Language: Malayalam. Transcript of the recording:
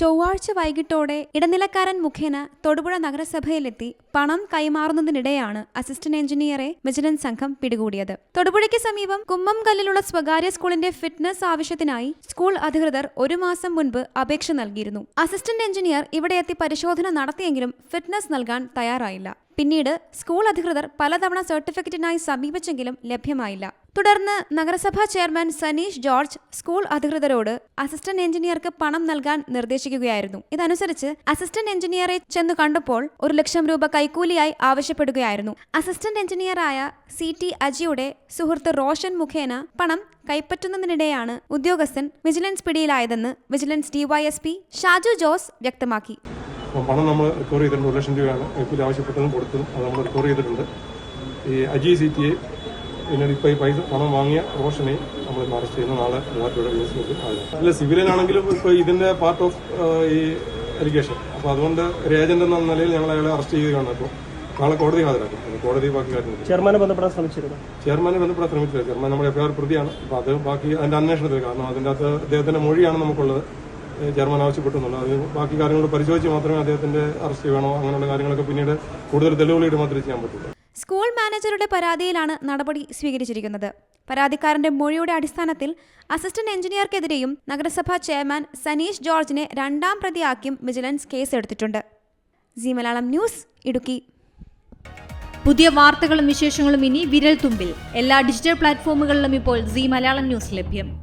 ചൊവ്വാഴ്ച വൈകിട്ടോടെ ഇടനിലക്കാരൻ മുഖേന തൊടുപുഴ നഗരസഭയിലെത്തി പണം കൈമാറുന്നതിനിടെയാണ് അസിസ്റ്റന്റ് എഞ്ചിനീയറെ വിജിലൻസ് സംഘം പിടികൂടിയത്. തൊടുപുഴയ്ക്ക് സമീപം കുമ്മംകല്ലിലുള്ള സ്വകാര്യ സ്കൂളിന്റെ ഫിറ്റ്നസ് ആവശ്യത്തിനായി സ്കൂൾ അധികൃതർ ഒരു മാസം മുൻപ് അപേക്ഷ നൽകിയിരുന്നു. അസിസ്റ്റന്റ് എഞ്ചിനീയർ ഇവിടെയെത്തി പരിശോധന നടത്തിയെങ്കിലും ഫിറ്റ്നസ് നൽകാൻ തയ്യാറായില്ല. പിന്നീട് സ്കൂൾ അധികൃതർ പലതവണ സർട്ടിഫിക്കറ്റിനായി സമീപിച്ചെങ്കിലും ലഭ്യമായില്ല. തുടർന്ന് നഗരസഭാ ചെയർമാൻ സനീഷ് ജോർജ് സ്കൂൾ അധികൃതരോട് അസിസ്റ്റന്റ് എഞ്ചിനീയർക്ക് പണം നൽകാൻ നിർദ്ദേശിക്കുകയായിരുന്നു. ഇതനുസരിച്ച് അസിസ്റ്റന്റ് എഞ്ചിനീയറെ ചെന്നു കണ്ടപ്പോൾ ഒരു ലക്ഷം രൂപ കൈക്കൂലിയായി ആവശ്യപ്പെടുകയായിരുന്നു. അസിസ്റ്റന്റ് എഞ്ചിനീയറായ സി ടി അജിയുടെ സുഹൃത്ത് റോഷൻ മുഖേന പണം കൈപ്പറ്റുന്നതിനിടെയാണ് ഉദ്യോഗസ്ഥൻ വിജിലൻസ് പിടിയിലായതെന്ന് വിജിലൻസ് ഡിവൈഎസ്പി ഷാജു ജോസ് വ്യക്തമാക്കി. അപ്പോൾ പണം നമ്മൾ റിക്കവർ ചെയ്തിട്ടുണ്ട് ഒരു ലക്ഷം രൂപയാണ് ഇപ്പോൾ ആവശ്യപ്പെട്ടതും കൊടുത്തതും അത് നമ്മൾ റിക്കവർ ചെയ്തിട്ടുണ്ട്. ഈ അജി സി ടി പിന്നീട് ഇപ്പോൾ ഈ പൈസ പണം വാങ്ങിയ റോഷനെ നമ്മൾ അറസ്റ്റ് ചെയ്യുന്ന. നാളെ മൂവാറ്റുപുഴ കേസ് കൊടുക്കും അല്ല സിവിലിനാണെങ്കിലും ഇപ്പോൾ ഇതിന്റെ പാർട്ട് ഓഫ് ഈ അലിഗേഷൻ അപ്പോൾ അതുകൊണ്ട് ഒരു ഏജന്റ് എന്ന നിലയിൽ ഞങ്ങൾ അയാളെ അറസ്റ്റ് ചെയ്യുകയാണ്. അപ്പോൾ നാളെ കോടതി ഹാജരാക്കും. കോടതി ബാക്കി കാര്യങ്ങൾ ചെയർമാനെ ബന്ധപ്പെടാൻ ശ്രമിച്ചിരുന്നു. ചെയർമാനെ ബന്ധപ്പെടാൻ ശ്രമിച്ചില്ല. ചെയർമാൻ നമ്മുടെ എഫ്ഐആർ പ്രതിയാണ്. അപ്പോൾ അത് ബാക്കി അതിന്റെ അന്വേഷണത്തിൽ കാരണം അതിന്റെ അകത്ത് അദ്ദേഹത്തിന്റെ മൊഴിയാണ് നമുക്കുള്ളത്. ചെയർമാൻ ആവശ്യപ്പെട്ടുന്നുള്ളൂ അത് ബാക്കി കാര്യങ്ങൾ പരിശോധിച്ച് മാത്രമേ അദ്ദേഹത്തിന്റെ അറസ്റ്റ് വേണോ അങ്ങനെയുള്ള കാര്യങ്ങളൊക്കെ പിന്നീട് കൂടുതൽ തെളിവുകളായിട്ട് മാത്രമേ ചെയ്യാൻ പറ്റുള്ളൂ. സ്കൂൾ മാനേജറുടെ പരാതിയിലാണ് നടപടി സ്വീകരിച്ചിരിക്കുന്നത്. പരാതിക്കാരന്റെ മൊഴിയുടെ അടിസ്ഥാനത്തിൽ അസിസ്റ്റന്റ് എഞ്ചിനീയർക്കെതിരെയും നഗരസഭാ ചെയർമാൻ സനീഷ് ജോർജിനെ രണ്ടാം പ്രതിയാക്കിയും വിജിലൻസ് കേസെടുത്തിട്ടുണ്ട്. G Malayalam news Idukki. പുതിയ വാർത്തകളും വിശേഷങ്ങളും ഇനി വിരൽ തുമ്പിൽ എല്ലാ ഡിജിറ്റൽ പ്ലാറ്റ്ഫോമുകളിലും ഇപ്പോൾ സി മലയാളം ന്യൂസ് ലഭ്യം.